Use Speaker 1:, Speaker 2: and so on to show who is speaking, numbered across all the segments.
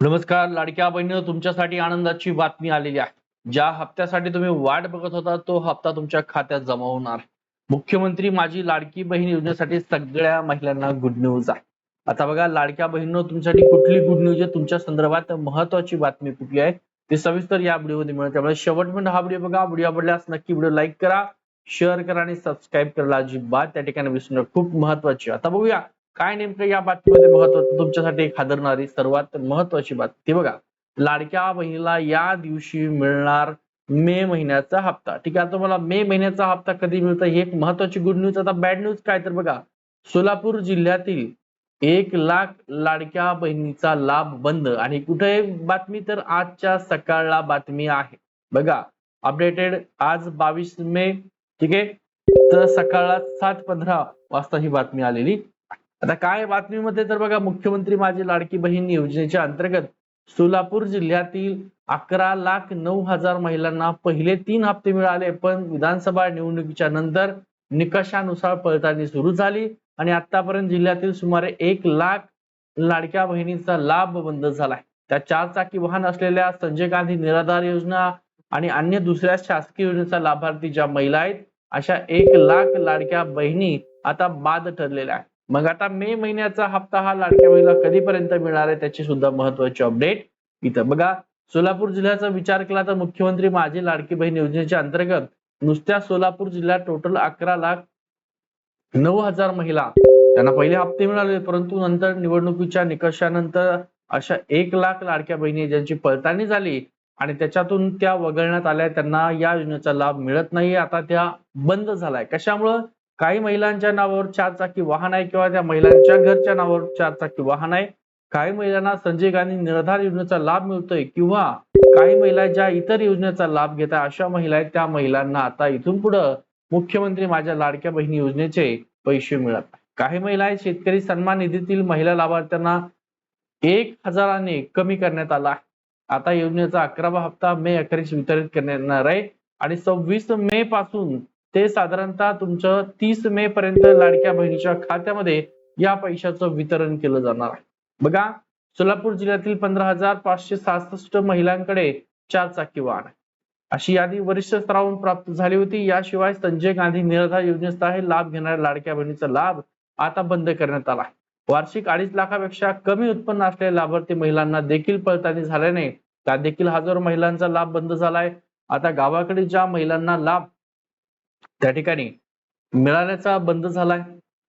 Speaker 1: नमस्कार लाडक्या बहिणीनं तुमच्यासाठी आनंदाची बातमी आलेली आहे. ज्या हप्त्यासाठी तुम्ही वाट बघत होता तो हप्ता तुमच्या खात्यात जमा होणार. मुख्यमंत्री माझी लाडकी बहीण योजनेसाठी सगळ्या महिलांना गुड न्यूज आहे. आता बघा लाडक्या बहिणीनं तुमच्यासाठी कुठली गुड न्यूज आहे? तुमच्या संदर्भात महत्वाची बातमी कुठली आहे? ते सविस्तर या व्हिडिओमध्ये मिळेल त्यामुळे शेवटपर्यंत हा व्हिडिओ बघा. व्हिडिओ आवडल्यास नक्की व्हिडिओ लाईक करा शेअर करा आणि सबस्क्राईब करायला अजिबात त्या ठिकाणी विसरू नका. खूप महत्वाची आता बघूया काय नेमकं या बातमीमध्ये महत्त्व तुमच्यासाठी एक हादरणारी सर्वात महत्वाची बातमी. ती बघा लाडक्या बहिणीला या दिवशी मिळणार मे महिन्याचा हप्ता. ठीक आहे आता तुम्हाला मे महिन्याचा हप्ता कधी मिळतो ही एक महत्वाची गुड न्यूज आता बॅड न्यूज काय? तर बघा सोलापूर जिल्ह्यातील एक लाख लाडक्या बहिणीचा लाभ बंद. आणि कुठे बातमी? तर आजच्या सकाळला बातमी आहे. बघा अपडेटेड आज बावीस मे. ठीक आहे तर सकाळला सात पंधरा वाजता ही बातमी आलेली. आता काय बातमीमध्ये तर बघा मुख्यमंत्री माझी लाडकी बहीण योजनेच्या अंतर्गत सोलापूर जिल्ह्यातील अकरा लाख नऊ हजार महिलांना पहिले तीन हप्ते मिळाले पण विधानसभा निवडणुकीच्या नंतर निकषानुसार पडताळणी सुरू झाली आणि आतापर्यंत जिल्ह्यातील सुमारे एक लाख लाडक्या बहिणींचा लाभ बंद झालाय त्या चार चाकी वाहन असलेल्या संजय गांधी निराधार योजना आणि अन्य दुसऱ्या शासकीय योजनेचा लाभार्थी ज्या महिला आहेत अशा एक लाख लाडक्या बहिणी आता बाद ठरलेल्या आहेत. मग आता मे महिन्याचा हप्ता हा लाडक्या बहिणीला कधीपर्यंत मिळणार आहे त्याची सुद्धा महत्वाची अपडेट इथं. बघा सोलापूर जिल्ह्याचा विचार केला तर मुख्यमंत्री माझी लाडकी बहीण योजनेच्या अंतर्गत नुसत्या सोलापूर जिल्ह्यात टोटल अकरा लाख नऊ हजार महिला त्यांना पहिले हप्ते मिळाले परंतु नंतर निवडणुकीच्या निकषानंतर अशा एक लाख लाडक्या बहिणी ज्यांची पडताळणी झाली आणि त्याच्यातून त्या वगळण्यात आल्या त्यांना या योजनेचा लाभ मिळत नाही आता त्या बंद झालाय. कशामुळं? काही महिलांच्या नावावर चार चाकी वाहन आहे किंवा त्या महिलांच्या घरच्या नावावर चार चाकी वाहन आहे. काही महिलांना संजय गांधी निराधार योजनेचा लाभ मिळतोय किंवा काही महिला ज्या इतर योजनेचा लाभ घेत आहे अशा महिला आहेत त्या महिलांना आता इथून पुढं मुख्यमंत्री माझ्या लाडक्या बहिणी योजनेचे पैसे मिळत काही महिला आहेत शेतकरी सन्मान निधीतील महिला लाभार्थ्यांना एक हजाराने कमी करण्यात आला आहे. आता योजनेचा अकरावा हप्ता मे अखेरीस वितरित करण्यात येणार आहे आणि सव्वीस मे पासून ते साधारणतः तुमचं तीस मे पर्यंत लाडक्या बहिणीच्या खात्यामध्ये या पैशाचं वितरण केलं जाणार आहे. बघा सोलापूर जिल्ह्यातील पंधरा हजार पाचशे सहासष्ट महिलांकडे चार चाकी वाहन आहे अशी यादी वरिष्ठ स्तरावरून प्राप्त झाली होती. याशिवाय संजय गांधी निराधार योजनेचाही लाभ घेणाऱ्या लाडक्या बहिणीचा लाभ आता बंद करण्यात आला वार्षिक अडीच लाखापेक्षा कमी उत्पन्न असलेल्या लाभार्थी महिलांना देखील पडताळणी झाल्याने त्या देखील हजारो महिलांचा लाभ बंद झालाय आता गावाकडे ज्या महिलांना लाभ त्या ठिकाणी मिळाल्याचा बंद झालाय.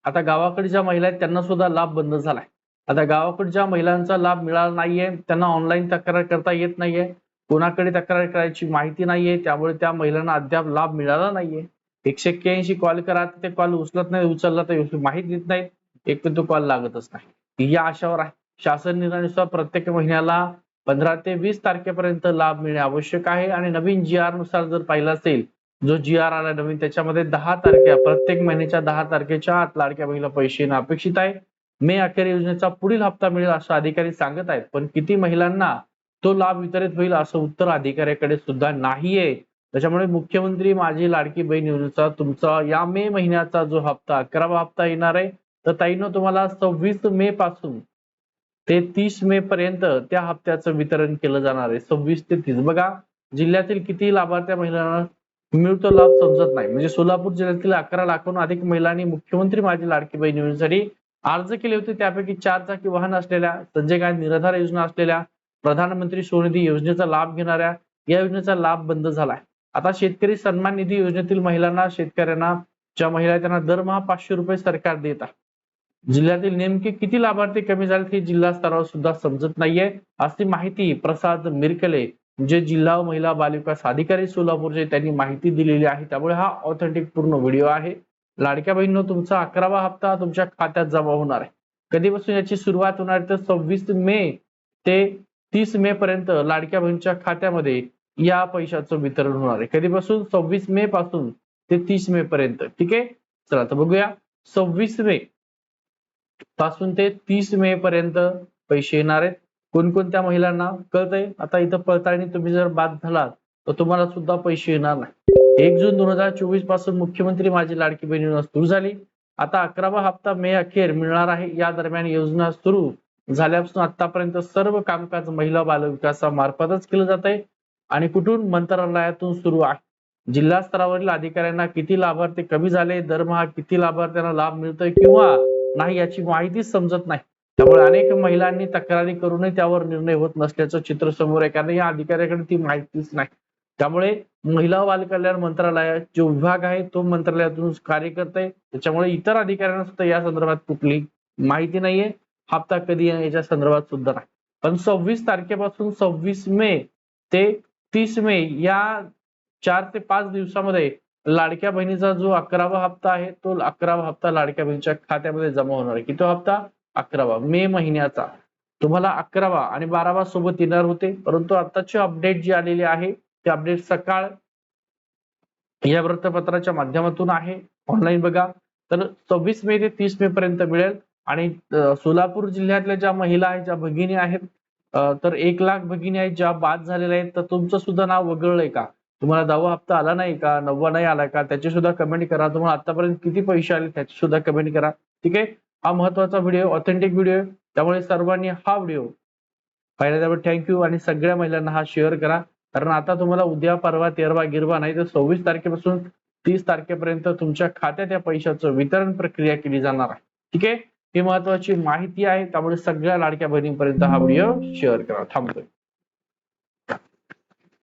Speaker 1: आता गावाकडे ज्या महिला आहेत त्यांना सुद्धा लाभ बंद झालाय. आता गावाकडच्या महिलांचा लाभ मिळाला नाहीये त्यांना ऑनलाईन तक्रार करता येत नाहीये. कोणाकडे तक्रार करायची माहिती नाहीये त्यामुळे त्या महिलांना अद्याप लाभ मिळाला नाहीये. एकशे एक्क्याऐंशी कॉल करा ते कॉल उचलत नाही उचलला तर माहिती देत नाहीत. एक पण तो कॉल लागतच नाही. या आशावर आहे. शासन निर्णयानुसार प्रत्येक महिन्याला पंधरा ते वीस तारखेपर्यंत लाभ मिळणे आवश्यक आहे. आणि नवीन जी आरनुसार जर पाहिलं असेल जो जी आर आला नवीन त्याच्यामध्ये दहा तारखे प्रत्येक महिन्याच्या दहा तारखेच्या आत लाडक्या बहिणीला पैसे येणं अपेक्षित आहे. मे अखेर योजनेचा पुढील हप्ता मिळेल असं अधिकारी सांगत आहेत. पण किती महिलांना तो लाभ वितरित होईल असं उत्तर अधिकाऱ्याकडे सुद्धा नाहीये. त्याच्यामुळे मुख्यमंत्री माझी लाडकी बहीण योजनेचा तुमचा या मे महिन्याचा जो हप्ता अकरावा हप्ता येणार आहे. तर ताईनं तुम्हाला सव्वीस मे पासून ते तीस मे पर्यंत त्या हप्त्याचं वितरण केलं जाणार आहे. सव्वीस ते तीस. बघा जिल्ह्यातील किती लाभार्थ्या महिलांना मिळतो लाभ समजत नाही. म्हणजे सोलापूर जिल्ह्यातील अकरा लाखांहून अधिक महिलांनी मुख्यमंत्री माझी लाडकी बहीण योजनेसाठी अर्ज केले होते. त्यापैकी चार चाकी वाहन असलेल्या संजय गांधी निराधार योजना असलेल्या प्रधानमंत्री स्वनिधी योजनेचा लाभ घेणाऱ्या या योजनेचा लाभ बंद झालाय. आता शेतकरी सन्मान निधी योजनेतील महिलांना शेतकऱ्यांना ज्या महिला त्यांना दरमहा पाचशे रुपये सरकार देत आहे. जिल्ह्यातील नेमके किती लाभार्थी कमी झालेत हे जिल्हा स्तरावर सुद्धा समजत नाहीये. अशी माहिती प्रसाद मिरकले जे जिल्हा महिला बालविकास अधिकारी सोलापूरचे त्यांनी माहिती दिलेली आहे. त्यामुळे हा ऑथेंटिक पूर्ण व्हिडिओ आहे. लाडक्या बहिणीनं तुमचा अकरावा हप्ता तुमच्या खात्यात जमा होणार आहे. कधीपासून याची सुरुवात होणार तर सव्वीस मे ते तीस मे पर्यंत लाडक्या बहिणीच्या खात्यामध्ये या पैशाचं वितरण होणार आहे. कधीपासून? सव्वीस मे पासून ते तीस मे पर्यंत. ठीक आहे? चला तर बघूया. सव्वीस मे पासून ते तीस मे पर्यंत पैसे येणार आहेत. कोणकोणत्या महिलांना कळतंय? आता इथं पडताळणी तुम्ही जर बाद झालात तर तुम्हाला सुद्धा पैसे येणार नाही. एक जून दोन हजार चोवीसपासून मुख्यमंत्री माझी लाडकी बहीण योजना सुरू झाली. आता अकरावा हप्ता मे अखेर मिळणार आहे. या दरम्यान योजना सुरू झाल्यापासून आतापर्यंत सर्व कामकाज महिला बालविकासामार्फतच केलं जात आहे आणि कुठून? मंत्रालयातून सुरू आहे. जिल्हा स्तरावरील अधिकाऱ्यांना किती लाभार्थी कमी झाले दरमहा किती लाभार्थ्यांना लाभ मिळतोय किंवा नाही याची माहितीच समजत नाही. त्यामुळे अनेक महिलांनी तक्रारी करूनही त्यावर निर्णय होत नसल्याचं चित्र समोर आहे. कारण या अधिकाऱ्याकडे ती माहितीच नाही. त्यामुळे महिला बाल कल्याण मंत्रालयात जो विभाग आहे तो मंत्रालयातून कार्य करत आहे. त्याच्यामुळे इतर अधिकाऱ्यांना सुद्धा या संदर्भात कुठली माहिती नाहीये. हप्ता कधी येणार याच्या संदर्भात सुद्धा नाही. पण सव्वीस तारखेपासून सव्वीस मे ते तीस मे या चार ते पाच दिवसामध्ये लाडक्या बहिणीचा जो अकरावा हप्ता आहे तो अकरावा हप्ता लाडक्या बहिणीच्या खात्यामध्ये जमा होणार आहे. की तो हप्ता? अकरावा मे महिन्याचा. तुम्हाला अकरावा आणि बारावा सोबत येणार होते. परंतु आताची अपडेट जी आलेली आहे ते अपडेट सकाळ या वृत्तपत्राच्या माध्यमातून आहे. ऑनलाईन बघा. तर सव्वीस मे ते तीस मे पर्यंत मिळेल. आणि सोलापूर जिल्ह्यातल्या ज्या महिला आहेत ज्या भगिनी आहेत तर एक लाख भगिनी आहेत ज्या बाद झालेल्या आहेत तर तुमचं सुद्धा नाव वगळलंय का? तुम्हाला दहावा हप्ता आला नाही का? नववा नाही आला का? त्याचे सुद्धा कमेंट करा. तुम्हाला आतापर्यंत किती पैसे आले त्याचे सुद्धा कमेंट करा. ठीक आहे? हा महत्त्वाचा व्हिडिओ ऑथेंटिक व्हिडिओ आहे. त्यामुळे सर्वांनी हा व्हिडिओ पाहिला. त्यामुळे थँक्यू आणि सगळ्या महिलांना हा शेअर करा. कारण आता तुम्हाला उद्या परवा तेरवा गिरवा नाही तर सव्वीस तारखेपासून तीस तारखेपर्यंत तुमच्या खात्यात या पैशाचं वितरण प्रक्रिया केली जाणार आहे. ठीक आहे? ही महत्वाची माहिती आहे. त्यामुळे सगळ्या लाडक्या बहिणींपर्यंत हा व्हिडिओ शेअर करा. थांबतोय.